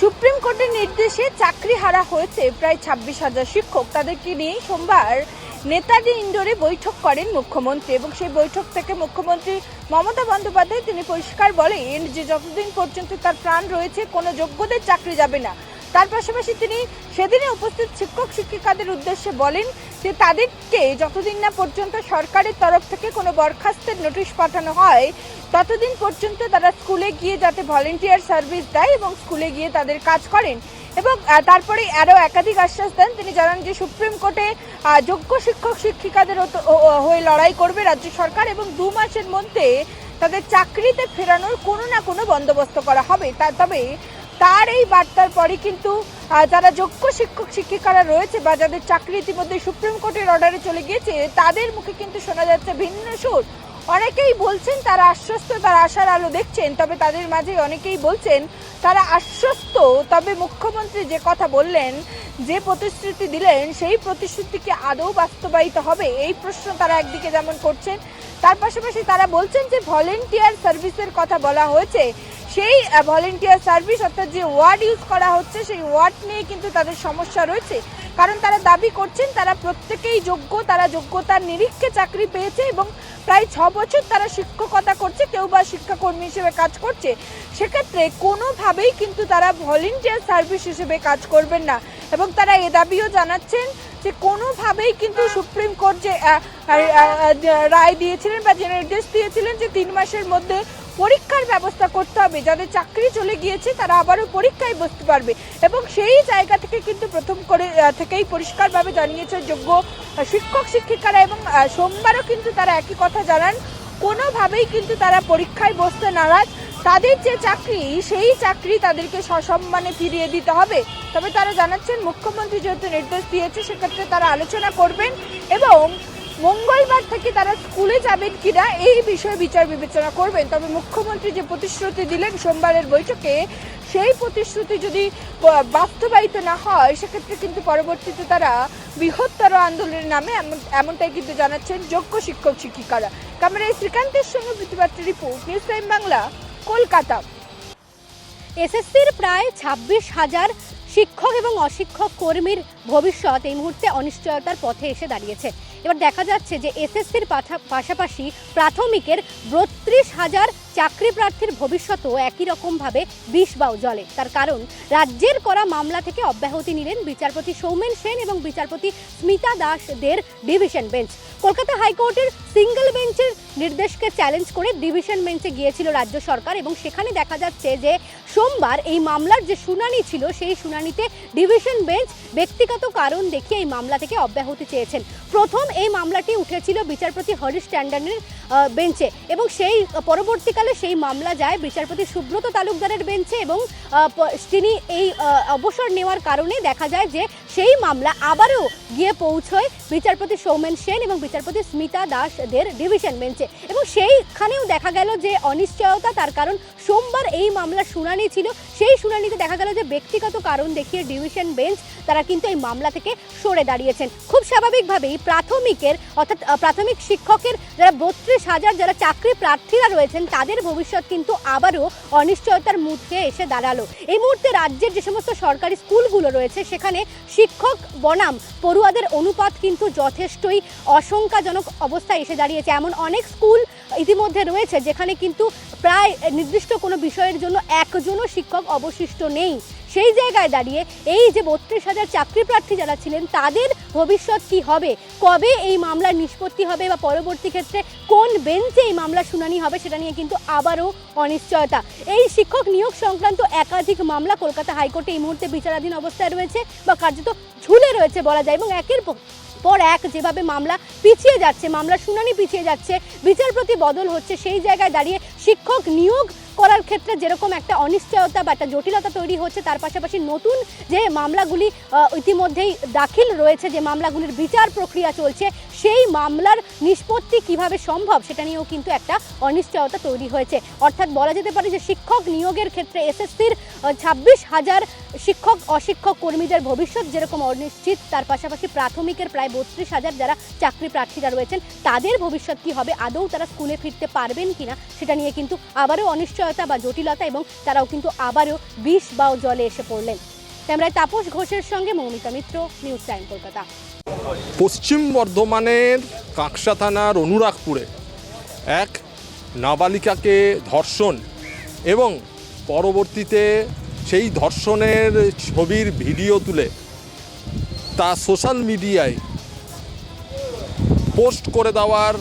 Supreme কোর্টের নির্দেশে চাকরি হারা হয়েছে প্রায় ছাব্বিশ হাজার শিক্ষক। তাদেরকে নিয়ে সোমবার নেতাজি ইন্ডোরে বৈঠক করেন মুখ্যমন্ত্রী এবং সেই বৈঠক থেকে মুখ্যমন্ত্রী মমতা বন্দ্যোপাধ্যায় তিনি পরিষ্কার বলেন যে যতদিন পর্যন্ত তার প্রাণ রয়েছে, কোনো যোগ্যদের চাকরি যাবে না। তার পাশাপাশি তিনি সেদিনে উপস্থিত শিক্ষক শিক্ষিকাদের উদ্দেশ্যে বলেন যে তাদেরকে যতদিন না পর্যন্ত সরকারের তরফ থেকে কোনো বরখাস্তের নোটিশ পাঠানো হয়, ততদিন পর্যন্ত তারা স্কুলে গিয়ে যাতে ভলেন্টিয়ার সার্ভিস দেয় এবং স্কুলে গিয়ে তাদের কাজ করেন। এবং তারপরে আরও একাধিক আশ্বাস দেন। তিনি জানান যে সুপ্রিম কোর্টে যোগ্য শিক্ষক, শিক্ষিকাদের হয়ে লড়াই করবে রাজ্য সরকার এবং দু মাসের মধ্যে তাদের চাকরিতে ফেরানোর কোনো না কোনো বন্দোবস্ত করা হবে। তা, তবে তার এই বার্তার পরে কিন্তু যারা যোগ্য শিক্ষক, শিক্ষিকারা রয়েছে বা যাদের চাকরি ইতিমধ্যে সুপ্রিম কোর্টের অর্ডারে চলে গিয়েছে, তাদের মুখে কিন্তু শোনা যাচ্ছে ভিন্ন সুর। অনেকেই বলছেন তারা আশ্বস্ত, তারা আশার আলো দেখছেন, তবে তাদের মাঝে অনেকেই বলছেন তারা আশ্বস্ত। তবে মুখ্যমন্ত্রী যে কথা বললেন, যে প্রতিশ্রুতি দিলেন, সেই প্রতিশ্রুতিকে আদৌ বাস্তবায়িত হবে? এই প্রশ্ন তারা একদিকে যেমন করছেন, তার পাশাপাশি তারা বলছেন যে ভলেন্টিয়ার সার্ভিসের কথা বলা হয়েছে। সেই ভলেন্টিয়ার সার্ভিস অর্থাৎ যে ওয়ার্ড ইউজ করা হচ্ছে, সেই ওয়ার্ড নিয়ে কিন্তু তাদের সমস্যা রয়েছে। কারণ তারা দাবি করছেন, তারা প্রত্যেকেই যোগ্য, তারা যোগ্যতার নিরীক্ষে চাকরি পেয়েছে এবং প্রায় ছ বছর তারা শিক্ষকতা করছে, কেউ বা শিক্ষাকর্মী হিসেবে কাজ করছে। সেক্ষেত্রে কোনোভাবেই কিন্তু তারা ভলেন্টিয়ার সার্ভিস হিসেবে কাজ করবেন না। এবং তারা এ দাবিও জানাচ্ছেন যে কোনোভাবেই কিন্তু সুপ্রিম কোর্ট যে রায় দিয়েছিলেন বা যে নির্দেশ দিয়েছিলেন যে তিন মাসের মধ্যে পরীক্ষার ব্যবস্থা করতে হবে। যাদের চাকরি চলে গিয়েছে, তারা আবারও পরীক্ষায় বসতে পারবে। এবং সেই জায়গা থেকে কিন্তু প্রথম করে থেকেই পরিষ্কারভাবে জানিয়েছে যোগ্য শিক্ষক, শিক্ষিকারা এবং সোমবারও কিন্তু তারা একই কথা জানান। কোনোভাবেই কিন্তু তারা পরীক্ষায় বসতে নারাজ। তাদের যে চাকরি, সেই চাকরি তাদেরকে সসম্মানে ফিরিয়ে দিতে হবে। তবে তারা জানাচ্ছেন, মুখ্যমন্ত্রী যেহেতু নির্দেশ দিয়েছে, সেক্ষেত্রে তারা আলোচনা করবেন এবং মঙ্গলবার থেকে তারা স্কুলে যাবেন কিনা এই বিষয়ে বিচার বিবেচনা করবেন। তবে মুখ্যমন্ত্রী যে প্রতিশ্রুতি দিলেন সোমবারের বৈঠকে, সেই প্রতিশ্রুতি যদি বাস্তবায়িত না হয়, সেক্ষেত্রে কিন্তু পরবর্তীতে তারা বৃহত্তর আন্দোলনের নামে এমন- এমনটাই কিন্তু জানাচ্ছেন যোগ্য শিক্ষক শিক্ষিকারা। ক্যামেরায় শ্রীকান্তের সঙ্গে প্রতিবাদী report, news time Bangla, Kolkata. এসএসসির প্রায় ছাব্বিশ হাজার শিক্ষক এবং অশিক্ষক কর্মীর ভবিষ্যৎ এই মুহূর্তে অনিশ্চয়তার পথে এসে দাঁড়িয়েছে। এবার দেখা যাচ্ছে যে এসএসসির পাশাপাশি প্রাথমিকের বত্রিশ হাজার চাকরি প্রার্থীর ভবিষ্যতও একই রকমভাবে বিষ বাউ জলে। তার কারণ, রাজ্যের করা মামলা থেকে অব্যাহতি নিলেন বিচারপতি সৌমেন সেন এবং বিচারপতি স্মিতা দাসদের ডিভিশন বেঞ্চ। কলকাতা হাইকোর্টের বেঞ্চের নির্দেশকে চ্যালেঞ্জ করে ডিভিশন বেঞ্চে গিয়েছিল রাজ্য সরকার এবং সেখানে দেখা যাচ্ছে যে সোমবার এই মামলার যে শুনানি ছিল, সেই শুনানিতে ডিভিশন বেঞ্চ ব্যক্তিগত কারণ দেখিয়ে এই মামলা থেকে অব্যাহতি চেয়েছেন। প্রথম এই মামলাটি উঠেছিল বিচারপতি হরিশ ট্যান্ডনের বেঞ্চে এবং সেই পরবর্তীকালে সেই মামলা যায় বিচারপতি সুব্রত তালুকদারের বেঞ্চে এবং তিনি এই অবসর নেওয়ার কারণে দেখা যায় যে সেই মামলা আবারও গিয়ে পৌঁছয় বিচারপতি সৌমেন সেন এবং বিচারপতি স্মিতা দাসদের ডিভিশন বেঞ্চে এবং সেইখানেও দেখা গেল যে অনিশ্চয়তা তার কারণ সোমবার এই মামলার শুনানি ছিল। সেই শুনানিতে দেখা গেল যে ব্যক্তিগত কারণ দেখিয়ে ডিভিশন বেঞ্চ তারা কিন্তু এই মামলা থেকে সরে দাঁড়িয়েছেন। খুব স্বাভাবিকভাবেই প্রাথমিকের অর্থাৎ প্রাথমিক শিক্ষকের যারা বত্রিশ হাজার যারা চাকরি প্রার্থীরা রয়েছেন, তাদের ভবিষ্যৎ কিন্তু আবারও অনিশ্চয়তার মুখে এসে দাঁড়াল। এই মুহূর্তে রাজ্যের যে সমস্ত সরকারি স্কুলগুলো রয়েছে, সেখানে শিক্ষক বনাম পড়ুয়াদের অনুপাত কিন্তু যথেষ্টই আশঙ্কাজনক অবস্থায় এসে দাঁড়িয়েছে। এমন অনেক স্কুল ইতিমধ্যে রয়েছে, যেখানে কিন্তু প্রায় নির্দিষ্ট কোনো বিষয়ের জন্য একজনও শিক্ষক অবশিষ্ট নেই। সেই জায়গায় দাঁড়িয়ে এই যে বত্রিশ হাজার চাকরি প্রার্থী যারা ছিলেন, তাদের ভবিষ্যৎ কি হবে? কবে এই মামলার নিষ্পত্তি হবে বা পরবর্তী ক্ষেত্রে কোন বেঞ্চে এই মামলার শুনানি হবে সেটা নিয়ে কিন্তু আবারও অনিশ্চয়তা। এই শিক্ষক নিয়োগ সংক্রান্ত একাধিক মামলা কলকাতা হাইকোর্টে এই মুহূর্তে বিচারাধীন অবস্থায় রয়েছে বা কার্যত ঝুলে রয়েছে বলা যায় এবং একের পর পর এক যেভাবে মামলা পিছিয়ে যাচ্ছে, মামলা শুনানি পিছিয়ে যাচ্ছে, বিচারপতি বদল হচ্ছে, সেই জায়গায় দাঁড়িয়ে শিক্ষক নিয়োগ করার ক্ষেত্রে যেরকম একটা অনিশ্চয়তা বা একটা জটিলতা তৈরি হচ্ছে, তার পাশাপাশি নতুন যে মামলাগুলি ইতিমধ্যেই দাখিল রয়েছে, যে মামলাগুলির বিচার প্রক্রিয়া চলছে, সেই মামলার নিষ্পত্তি কীভাবে সম্ভব সেটা নিয়েও কিন্তু একটা অনিশ্চয়তা তৈরি হয়েছে। অর্থাৎ বলা যেতে পারে যে শিক্ষক নিয়োগের ক্ষেত্রে এসএসসির ছাব্বিশ হাজার শিক্ষক, অশিক্ষক কর্মীদের ভবিষ্যৎ যেরকম অনিশ্চিত, তার পাশাপাশি প্রাথমিকের প্রায় বত্রিশ হাজার যারা চাকরি প্রার্থীরা রয়েছেন, তাদের ভবিষ্যৎ কি হবে, আদৌ তারা স্কুলে ফিরতে পারবেন কিনা, সেটা নিয়ে কিন্তু আবারও অনিশ্চয়তা অনিশ্চয়তা বা জটিলতা এবং তারাও কিন্তু আবারও বিষ বা জলে এসে পড়লেন। ক্যামেরায় তাপস ঘোষের সঙ্গে মৌমিতা মিত্র, নিউজ টাইম কলকাতা। পশ্চিম বর্ধমানের কাঁকসা থানার অনুরাগপুরে এক নাবালিকাকে ধর্ষণ এবং পরবর্তীতে সেই ধর্ষণের ছবির ভিডিও তুলে তা সোশ্যাল মিডিয়ায় পোস্ট করে দেওয়ার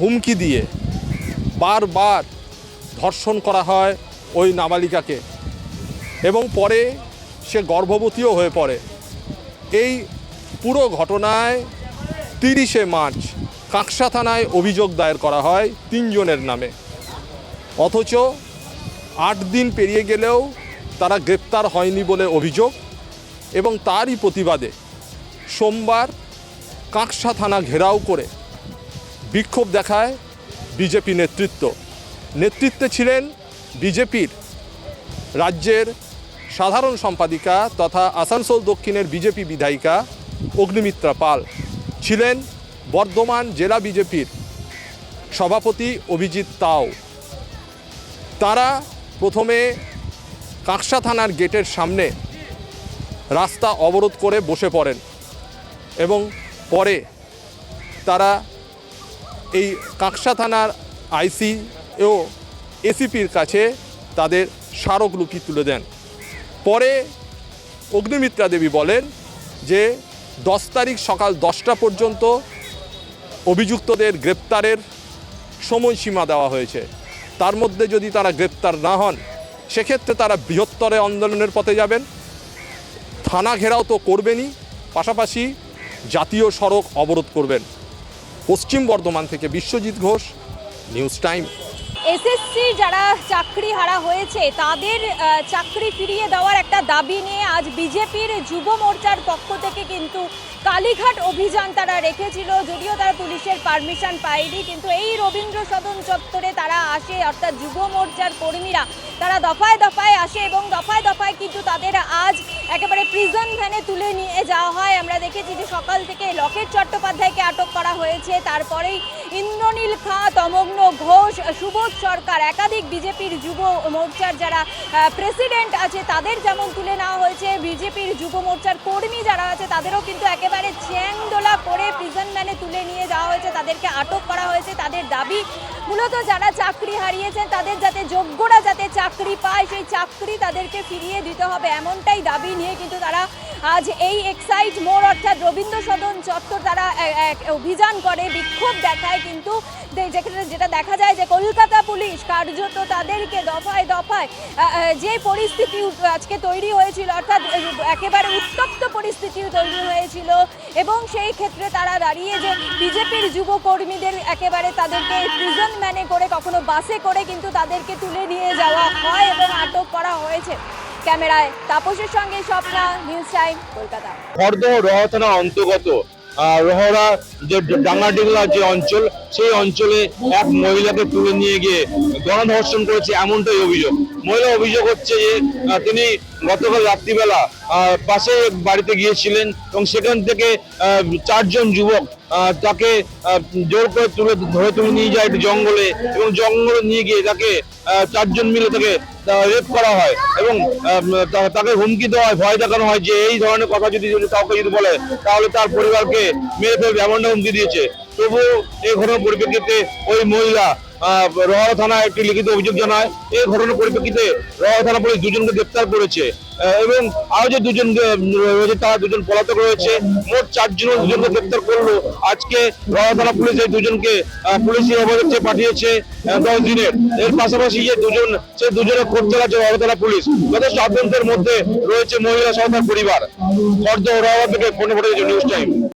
হুমকি দিয়ে বারবার ধর্ষণ করা হয় ওই নাবালিকাকে। এবং পরে সে গর্ভবতীও হয়ে পড়ে। এই পুরো ঘটনায় তিরিশে মার্চ কাঁকসা থানায় অভিযোগ দায়ের করা হয় তিনজনের নামে। অথচ আট দিন পেরিয়ে গেলেও তারা গ্রেপ্তার হয়নি বলে অভিযোগ এবং তারই প্রতিবাদে সোমবার কাঁকসা থানা ঘেরাও করে বিক্ষোভ দেখায় বিজেপি নেতৃত্ব। নেতৃত্বে ছিলেন বিজেপির রাজ্যের সাধারণ সম্পাদিকা তথা আসানসোল দক্ষিণের বিজেপি বিধায়িকা অগ্নিমিত্রা পাল। ছিলেন বর্ধমান জেলা বিজেপির সভাপতি অভিজিৎ তাও। তারা প্রথমে কাঁকসা থানার গেটের সামনে রাস্তা অবরোধ করে বসে পড়েন এবং পরে তারা এই কাঁকসা থানার আইসি ও এসিপির কাছে তাদের স্মারকলিপি তুলে দেন। পরে অগ্নিমিত্রা দেবী বলেন যে, দশ তারিখ সকাল দশটা পর্যন্ত অভিযুক্তদের গ্রেপ্তারের সময়সীমা দেওয়া হয়েছে। তার মধ্যে যদি তারা গ্রেপ্তার না হন, সেক্ষেত্রে তারা বৃহত্তরে আন্দোলনের পথে যাবেন। থানা ঘেরাও তো করবেনই, পাশাপাশি জাতীয় সড়ক অবরোধ করবেন। পশ্চিম বর্ধমান থেকে Biswajit Ghosh, news time. SSC যারা চাকরি হারা হয়েছে, তাদের চাকরি ফিরিয়ে দেওয়ার একটা দাবি নিয়ে আজ বিজেপির যুব মোর্চার পক্ষ থেকে কিন্তু কালীঘাট অভিযান তারা রেখেছিল, যদিও তারা পুলিশের পারমিশন পায়নি, কিন্তু এই রবীন্দ্র সদন চত্বরে তারা আসে, অর্থাৎ যুব মোর্চার কর্মীরা তারা দফায় দফায় আসে এবং দফায় দফায় কিন্তু তাদের আজ একেবারে প্রিজন ভ্যানে তুলে নিয়ে যাওয়া হয়। আমরা দেখেছি যে সকাল থেকে লকেট চট্টোপাধ্যায়কে আটক করা হয়েছে, তারপরেই ইন্দ্রনীল খাঁ, তমগ্ন ঘোষ, সুবোধ সরকার, একাধিক বিজেপির যুব মোর্চার যারা প্রেসিডেন্ট আছে, তাদের যেমন তুলে নেওয়া হয়েছে। বিজেপির যুব মোর্চার কর্মী যারা আছে, তাদেরও কিন্তু একেবারে চ্যাংদোলা করে প্রিজন ম্যানে তুলে নিয়ে যাওয়া হয়েছে, তাদেরকে আটক করা হয়েছে, তাদের দাবি মূলত যারা চাকরি হারিয়েছেন, তাদের যাতে যোগ্যরা যাতে চাকরি পায়, সেই চাকরি তাদেরকে ফিরিয়ে দিতে হবে, এমনটাই দাবি নিয়ে কিন্তু তারা আজ এই এক্সাইট মোড় অর্থাৎ রবীন্দ্র সদন চত্বর তারা অভিযান করে, বিক্ষোভ দেখায় কিন্তু যেখানে যেটা দেখা যায় যে কলকাতা পুলিশ কার্যত তাদেরকে দফায় দফায় যে পরিস্থিতি আজকে তৈরি হয়েছিল, অর্থাৎ একেবারে উত্তপ্ত পরিস্থিতি তৈরি হয়েছিল এবং সেই ক্ষেত্রে তারা দাঁড়িয়ে যে বিজেপির যুব কর্মীদের একেবারে তাদেরকে প্রিজন ম্যানে করে, কখনো বাসে করে কিন্তু তাদেরকে তুলে নিয়ে যাওয়া হয় এবং আটক করা হয়েছে। ক্যামেরায় তাপসের সঙ্গে স্বপ্না, নিউজ টাইম, কলকাতা। খড়দহ রহ অন্তর্গত। রহরা যে ডাঙ্গাডিগলা যে অঞ্চল, সেই অঞ্চলে এক মহিলাকে তুলে নিয়ে গিয়ে গণধর্ষণ করেছে এমনটাই অভিযোগ। মহিলা অভিযোগ হচ্ছে যে তিনি গতকাল রাত্রিবেলা পাশে বাড়িতে গিয়েছিলেন এবং সেখান থেকে চারজন যুবক তাকে জোর করে তুলে, ধরে তুলে নিয়ে যায় জঙ্গলে এবং জঙ্গলে নিয়ে গিয়ে তাকে চারজন মিলে তাকে রেপ করা হয় এবং তাকে হুমকি দেওয়া হয়, ভয় দেখানো হয় যে এই ধরনের কথা যদি কাউকে যদি বলে, তাহলে তার পরিবারকে মেরে ফেলবে, এমনটা হুমকি দিয়েছে। তবুও এই ঘটনার পরিপ্রেক্ষিতে ওই মহিলা রহরা থানায় একটি লিখিত অভিযোগ জানায়। এই ঘটনার পরিপ্রেক্ষিতে রহরা থানা পুলিশ দুজনকে গ্রেপ্তার করেছে। এবং আরও যে দুজন রয়েছে তারা দুজন পলাতক রয়েছে। মোট চারজন দুজনকে গ্রেপ্তার করল। আজকে রহরা থানা পুলিশ এই দুজনকে আহ, পুলিশি হেফাজতে পাঠিয়েছে দশ দিনের। এর পাশাপাশি যে দুজন সে দুজনে খোঁজ চালাচ্ছে রহরা থানা পুলিশ। যথেষ্ট আতঙ্কের মধ্যে রয়েছে মহিলা সহ পরিবার। খর্দ রহরা থেকে ফোনে পাঠিয়েছে নিউজ টাইম।